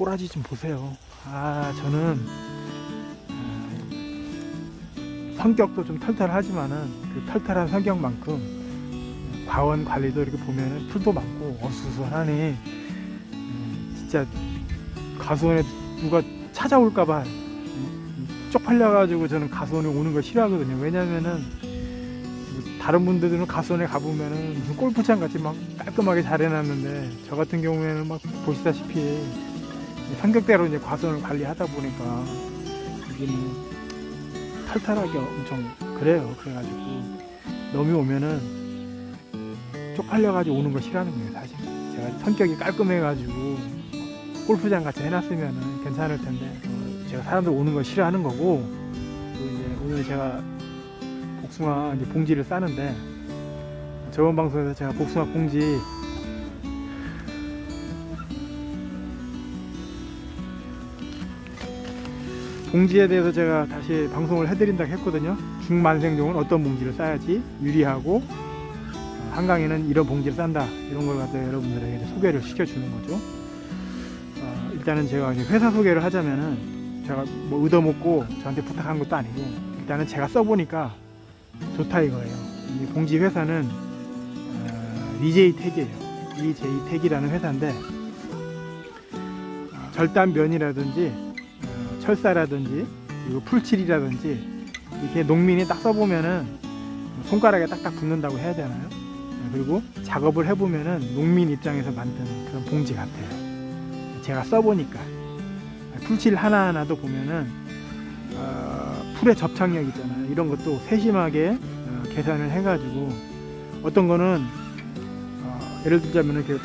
꼬라지 좀 보세요. 아 저는 아, 성격도 좀 털털하지만은 그 털털한 성격만큼 과원 관리도 이렇게 보면은 풀도 많고 어수선하니 음, 진짜 가수원에 누가 찾아올까봐 쪽팔려가지고 저는 가수원에 오는 걸 싫어하거든요. 왜냐면은 다른 분들은 가수원에 가보면은 무슨 골프장 같이 막 깔끔하게 잘 해놨는데 저 같은 경우에는 막 보시다시피 성격대로 이제 과수원을 관리하다 보니까 뭐 탈탈하게 엄청 그래요. 그래가지고 넘이 오면은 쪽팔려가지고 오는 거 싫어하는 거예요. 사실 제가 성격이 깔끔해가지고 골프장 같이 해놨으면은 괜찮을 텐데 어, 제가 사람들 오는 거 싫어하는 거고 또 이제 오늘 제가 복숭아 이제 봉지를 싸는데 저번 방송에서 제가 복숭아 봉지 봉지에 대해서 제가 다시 방송을 해드린다고 했거든요. 중만생종은 어떤 봉지를 싸야지 유리하고 어, 한강에는 이런 봉지를 싼다 이런 걸 갖다 여러분들에게 소개를 시켜주는 거죠. 어, 일단은 제가 회사 소개를 하자면은 제가 뭐 얻어먹고 저한테 부탁한 것도 아니고 일단은 제가 써보니까 좋다 이거예요. 이 봉지 회사는 어, EJ 택이에요. EJ 택이라는 회사인데 어, 절단면이라든지 어, 철사라든지 그리고 풀칠이라든지 이렇게 농민이 딱 써보면은 손가락에 딱딱 붙는다고 해야 되나요? 어, 그리고 작업을 해보면은 농민 입장에서 만든 그런 봉지 같아요. 제가 써보니까 풀칠 하나하나도 보면은 어, 풀의 접착력 있잖아요. 이런 것도 세심하게 어, 계산을 해가지고 어떤 거는 어, 예를 들자면 이렇게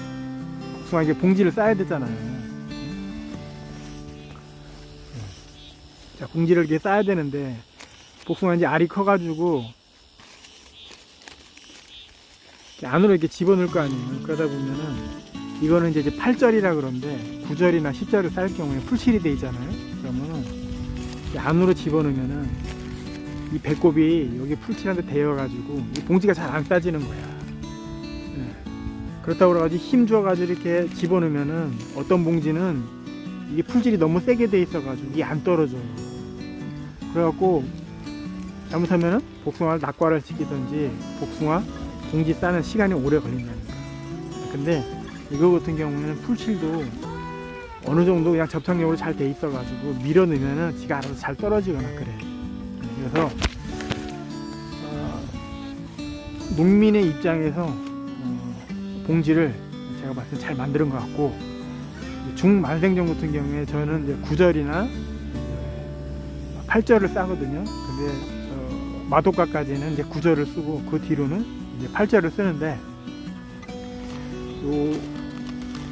복숭아 이게 봉지를 싸야 되잖아요. 자 봉지를 이렇게 싸야 되는데 복숭아 이제 알이 커가지고 안으로 이렇게 집어넣을 거 아니에요. 그러다 보면은 이거는 이제 8절이라 그러는데 9절이나 10절을 쌀 경우에 풀칠이 돼 있잖아요. 그러면은 이 안으로 집어넣으면은 이 배꼽이 여기 풀칠한테 대여가지고 이 봉지가 잘 안 싸지는 거야. 예. 그렇다고 그래가지고 힘 줘가지고 이렇게 집어넣으면은 어떤 봉지는 이게 풀질이 너무 세게 돼 있어가지고 이게 안 떨어져요. 그래갖고 잘못하면은 복숭아를 낙과를 시키든지 복숭아 봉지 싸는 시간이 오래 걸린다니까. 근데 이거 같은 경우에는 풀칠도 어느 정도 그냥 접착력으로 잘 돼 있어 가지고 밀어 넣으면은 지가 알아서 잘 떨어지거나 그래. 그래서 어, 농민의 입장에서 어, 봉지를 제가 봤을 때 잘 만드는 것 같고 중만생종 같은 경우에 저는 이제 9절이나 8절을 싸거든요. 근데 어, 마도가까지는 이제 9절을 쓰고 그 뒤로는 이제 8절을 쓰는데 요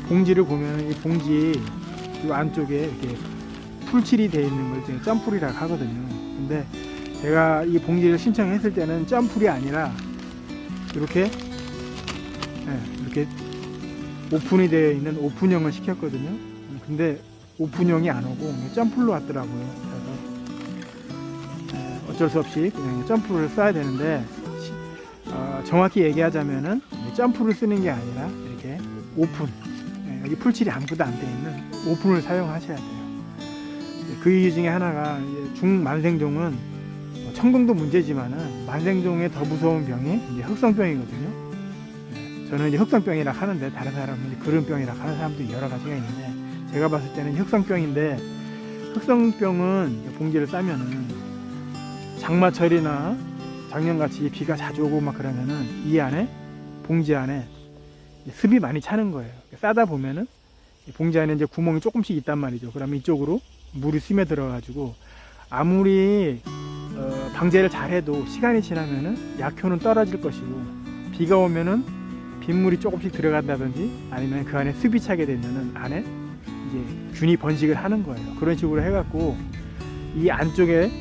봉지를 보면 이 봉지 요 안쪽에 이렇게 풀칠이 되어 있는 걸 이제 점풀이라고 하거든요. 근데 제가 이 봉지를 신청했을 때는 점풀이 아니라 이렇게 예, 이렇게 오픈이 되어 있는 오픈형을 시켰거든요. 근데 오픈형이 안 오고 점풀로 왔더라고요. 어쩔 수 없이 그냥 점프를 써야 되는데 시- 어, 정확히 얘기하자면은 이 점프를 쓰는 게 아니라 이렇게 오픈 예, 여기 풀칠이 아무것도 안 돼 있는 오픈을 사용하셔야 돼요. 그 이유 중에 하나가 중만생종은 뭐 천공도 문제지만은 만생종의 더 무서운 병이 이제 흑성병이거든요. 예, 저는 이제 흑성병이라 하는데 다른 사람은 이제 그른병이라 하는 사람도 여러 가지가 있는데 제가 봤을 때는 흑성병인데 흑성병은 봉지를 싸면은 장마철이나 작년같이 비가 자주 오고 막 그러면은 이 안에 봉지 안에 습이 많이 차는 거예요. 싸다 보면은 이 봉지 안에 이제 구멍이 조금씩 있단 말이죠. 그러면 이쪽으로 물이 스며 들어 가지고 아무리 어, 방제를 잘해도 시간이 지나면은 약효는 떨어질 것이고 비가 오면은 빗물이 조금씩 들어간다든지 아니면 그 안에 습이 차게 되면은 안에 이제 균이 번식을 하는 거예요. 그런 식으로 해갖고 이 안쪽에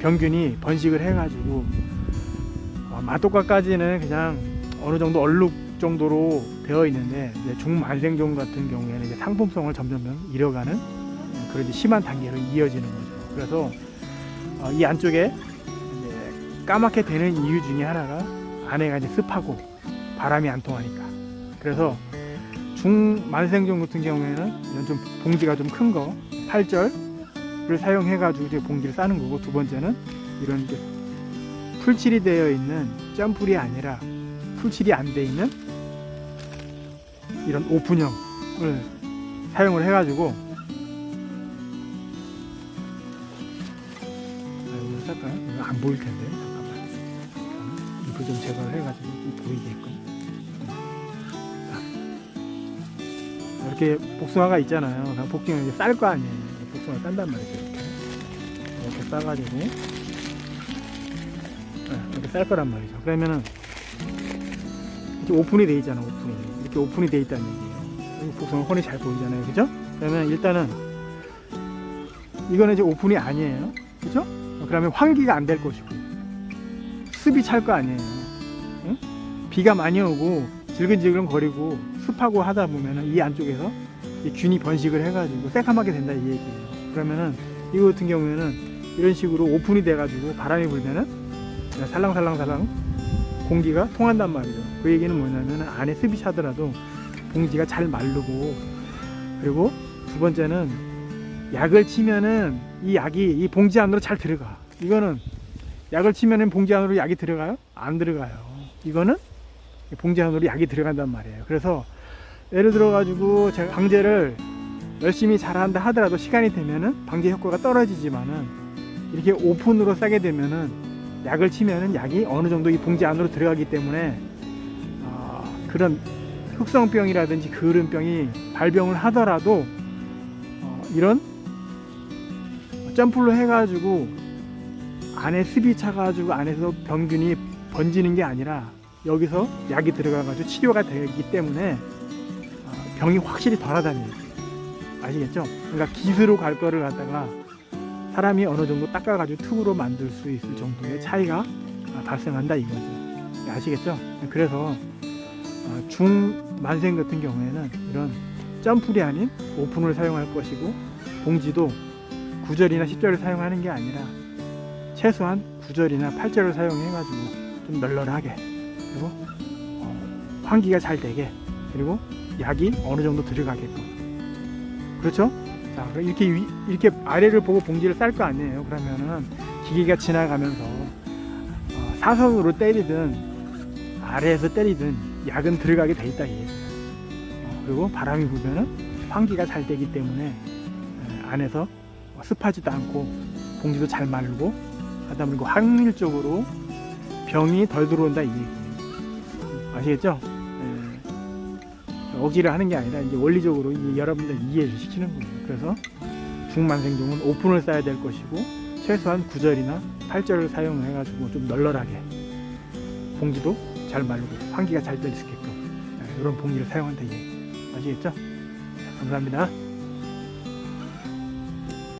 병균이 번식을 해가지고 어, 마토가까지는 그냥 어느 정도 얼룩 정도로 되어 있는데 중만생종 같은 경우에는 이제 상품성을 점점 잃어가는 그런 심한 단계로 이어지는 거죠. 그래서 어, 이 안쪽에 까맣게 되는 이유 중에 하나가 안에가 이제 습하고 바람이 안 통하니까. 그래서 중만생종 같은 경우에는 좀 봉지가 좀 큰 거, 8절 을 사용해가지고 이제 봉지를 싸는 거고 두 번째는 이런 이제 풀칠이 되어 있는 점풀이 아니라 풀칠이 안 돼 있는 이런 오픈형을 사용을 해가지고. 아, 이거 쌀까요? 이거 안 보일 텐데 잠깐만. 잎을 좀 제거를 해가지고 좀 보이게끔. 자, 이렇게 복숭아가 있잖아요. 복숭아 이제 쌀거 아니에요 복숭아 싼단 말이죠 이렇게 이렇게 싸가지고 네, 이렇게 쌀 거란 말이죠 그러면은 이렇게 오픈이 돼 있잖아 오픈이 이렇게 오픈이 돼 있다는 얘기예요 복숭아 혼이 잘 보이잖아요 그죠? 그러면 일단은 이거는 이제 오픈이 아니에요 그죠? 그러면 환기가 안 될 것이고 습이 찰 거 아니에요 응? 비가 많이 오고 질근질근 거리고 습하고 하다 보면은 이 안쪽에서 이 균이 번식을 해가지고 새카맣게 된다 이 얘기예요 그러면은 이거 같은 경우에는 이런 식으로 오픈이 돼가지고 바람이 불면은 살랑살랑살랑 공기가 통한단 말이죠. 그 얘기는 뭐냐면 안에 습이 차더라도 봉지가 잘 마르고 그리고 두 번째는 약을 치면은 이 약이 이 봉지 안으로 잘 들어가. 이거는 약을 치면은 봉지 안으로 약이 들어가요? 안 들어가요. 이거는 봉지 안으로 약이 들어간단 말이에요. 그래서 예를 들어 가지고 제가 방제를 열심히 잘한다 하더라도 시간이 되면은 방제 효과가 떨어지지만은 이렇게 오픈으로 싸게 되면은 약을 치면은 약이 어느 정도 이 봉지 안으로 들어가기 때문에 아, 그런 흑성병이라든지 그을음병이 발병을 하더라도 어, 이런 점프로 해가지고 안에 습이 차가지고 안에서 병균이 번지는 게 아니라 여기서 약이 들어가가지고 치료가 되기 때문에 어, 병이 확실히 덜하다는 얘기 아시겠죠? 그러니까 기스로 갈 거를 갖다가 사람이 어느 정도 닦아가지고 툭으로 만들 수 있을 정도의 차이가 아, 발생한다 이거죠. 아시겠죠? 그래서 어, 중만생 같은 경우에는 이런 점풀이 아닌 오픈을 사용할 것이고 봉지도 9절이나 10절을 사용하는 게 아니라 최소한 9절이나 8절을 사용해가지고 좀 널널하게 그리고 어, 환기가 잘 되게 그리고 약이 어느 정도 들어가게끔 그렇죠? 자 이렇게 위, 이렇게 아래를 보고 봉지를 쌀 거 아니에요 그러면은 기계가 지나가면서 어, 사선으로 때리든 아래에서 때리든 약은 들어가게 돼 있다 이 얘기예요. 어, 그리고 바람이 불면은 환기가 잘 되기 때문에 에, 안에서 습하지도 않고 봉지도 잘 말고 하다 보니까 확률적으로 병이 덜 들어온다 이 얘기예요. 아시겠죠? 에, 억지를 하는 게 아니라 이제 원리적으로 이 여러분들 이해를 시키는 거예요. 그래서 중만생종은 오픈을 써야 될 것이고 최소한 9절이나 8절을 사용해 가지고 좀 널널하게 봉지도 잘 말고 환기가 잘 될 수 있게끔 에, 이런 봉지를 사용한다 이. 아시겠죠? 감사합니다.